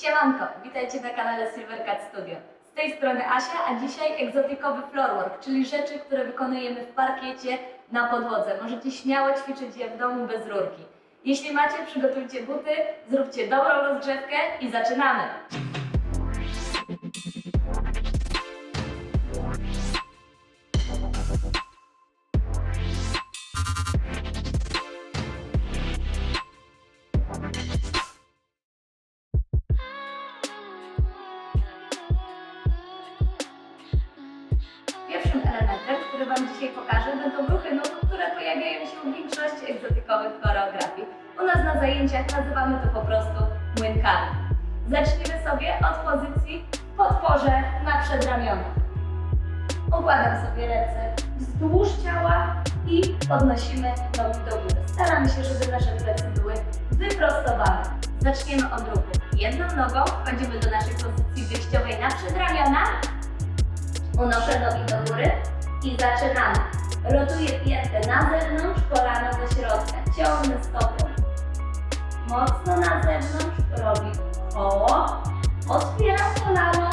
Siemanko, witajcie na kanale Silvercat Studio. Z tej strony Asia, a dzisiaj egzotykowy floorwork, czyli rzeczy, które wykonujemy w parkiecie na podłodze. Możecie śmiało ćwiczyć je w domu bez rurki. Jeśli macie, przygotujcie buty, zróbcie dobrą rozgrzewkę i zaczynamy! Pierwszym elementem, który Wam dzisiaj pokażę, będą ruchy nóg, które pojawiają się w większości egzotykowych choreografii. U nas na zajęciach nazywamy to po prostu młynkami. Zaczniemy sobie od pozycji w podporze na przedramiona. Układam sobie ręce wzdłuż ciała i podnosimy nogi do góry. Staramy się, żeby nasze plecy były wyprostowane. Zaczniemy od ruchu. Jedną nogą wchodzimy do naszej pozycji wyjściowej na przedramiona, Unoszę nogi do góry i zaczynamy. Rotuję piętę na zewnątrz, kolano do środka. Ciągnę stopą. Mocno na zewnątrz, robię koło. Otwieram kolano.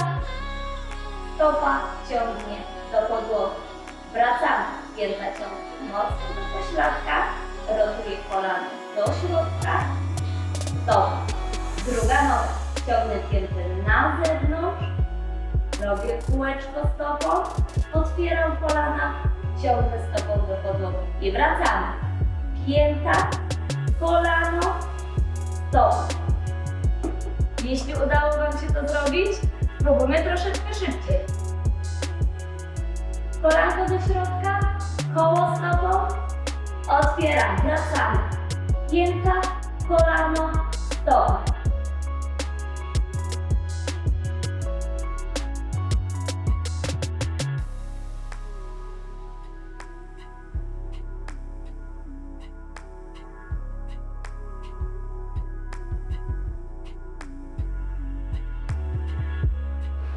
Stopa ciągnie do podłogi. Wracamy. Pięta ciągnie mocno do pośladka. Rotuję kolano do środka. Stopa. Druga noga. Ciągnę piętę na zewnątrz. Robię kółeczko stopą, otwieram kolana, ciągnę stopą do podłogi i wracamy. Pięta, kolano, stopa. Jeśli udało Wam się to zrobić, spróbujmy troszeczkę szybciej. Kolanko do środka, koło stopą, otwieram, wracamy. Pięta, kolano,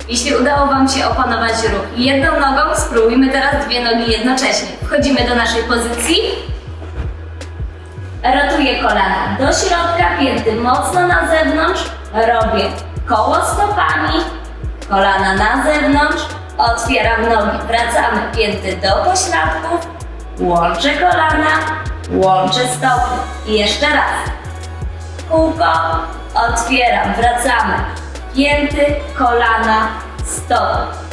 Jeśli udało Wam się opanować ruch jedną nogą, spróbujmy teraz dwie nogi jednocześnie. Wchodzimy do naszej pozycji. Rotuję kolana do środka, pięty mocno na zewnątrz. Robię koło stopami, kolana na zewnątrz. Otwieram nogi, wracamy pięty do pośladków. Łączę kolana, łączę stopy. I jeszcze raz. Kółko, otwieram, wracamy. Pięty, kolana, stopy.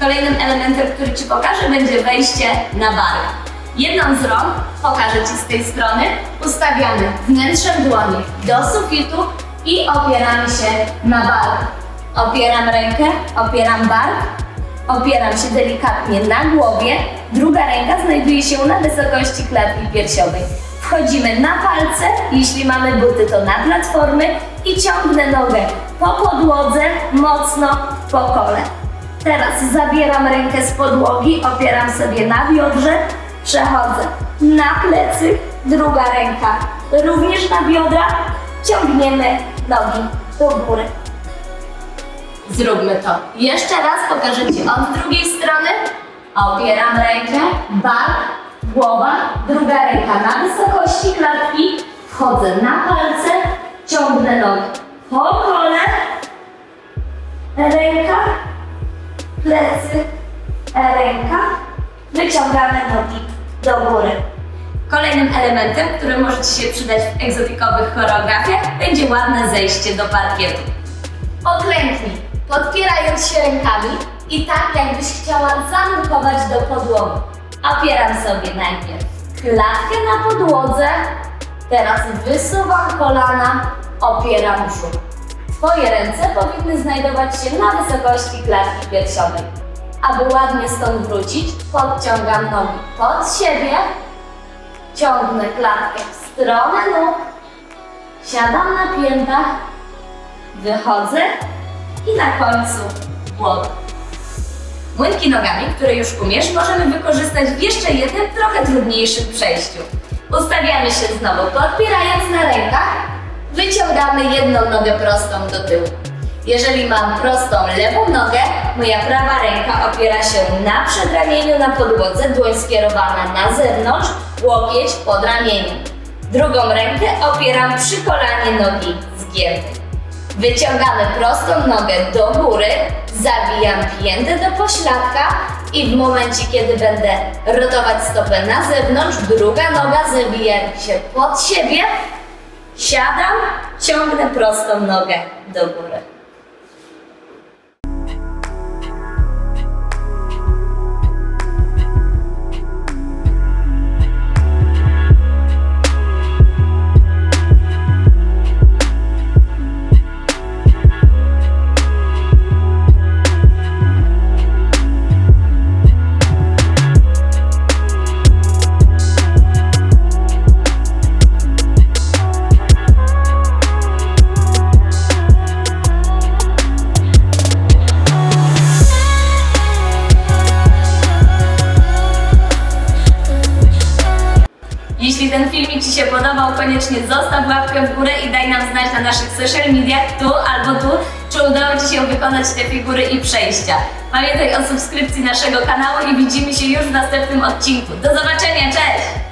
Kolejnym elementem, który Ci pokażę, będzie wejście na barę. Jedną z rąk pokażę Ci z tej strony. Ustawiamy wnętrzem dłoni do sufitu i opieramy się na bark. Opieram rękę, opieram bark, opieram się delikatnie na głowie. Druga ręka znajduje się na wysokości klatki piersiowej. Wchodzimy na palce, jeśli mamy buty, to na platformy i ciągnę nogę po podłodze, mocno po kole. Teraz zabieram rękę z podłogi, opieram sobie na biodrze, przechodzę na plecy, druga ręka również na biodra, ciągniemy nogi do góry. Zróbmy to. Jeszcze raz pokażę Ci od drugiej strony. Opieram rękę, bark, głowa, druga ręka na wysokości klatki, wchodzę na palce, ciągnę nogi po kole, ręka, plecy, ręka, wyciągamy nogi do góry. Kolejnym elementem, który może Ci się przydać w egzotykowych choreografiach, będzie ładne zejście do parkietu. Oklęknij, podpierając się rękami i tak jakbyś chciała zanurkować do podłogi. Opieram sobie najpierw klatkę na podłodze, teraz wysuwam kolana, opieram brzuch. Twoje ręce powinny znajdować się na wysokości klatki piersiowej. Aby ładnie stąd wrócić, podciągam nogi pod siebie, ciągnę klatkę w stronę nóg, siadam na piętach, wychodzę i na końcu głowa. Młynki nogami, które już umiesz, możemy wykorzystać w jeszcze jednym, trochę trudniejszym przejściu. Ustawiamy się znowu, podpierając na rękach, wyciągamy jedną nogę prostą do tyłu. Jeżeli mam prostą lewą nogę, moja prawa ręka opiera się na przedramieniu na podłodze, dłoń skierowana na zewnątrz, łokieć pod ramieniem. Drugą rękę opieram przy kolanie nogi zgiętej. Wyciągamy prostą nogę do góry, zawijam piętę do pośladka i w momencie, kiedy będę rotować stopę na zewnątrz, druga noga zawija się pod siebie, siadam, ciągnę prostą nogę do góry. Się podobał, koniecznie zostaw łapkę w górę i daj nam znać na naszych social mediach, tu albo tu, czy udało Ci się wykonać te figury i przejścia. Pamiętaj o subskrypcji naszego kanału i widzimy się już w następnym odcinku. Do zobaczenia, cześć!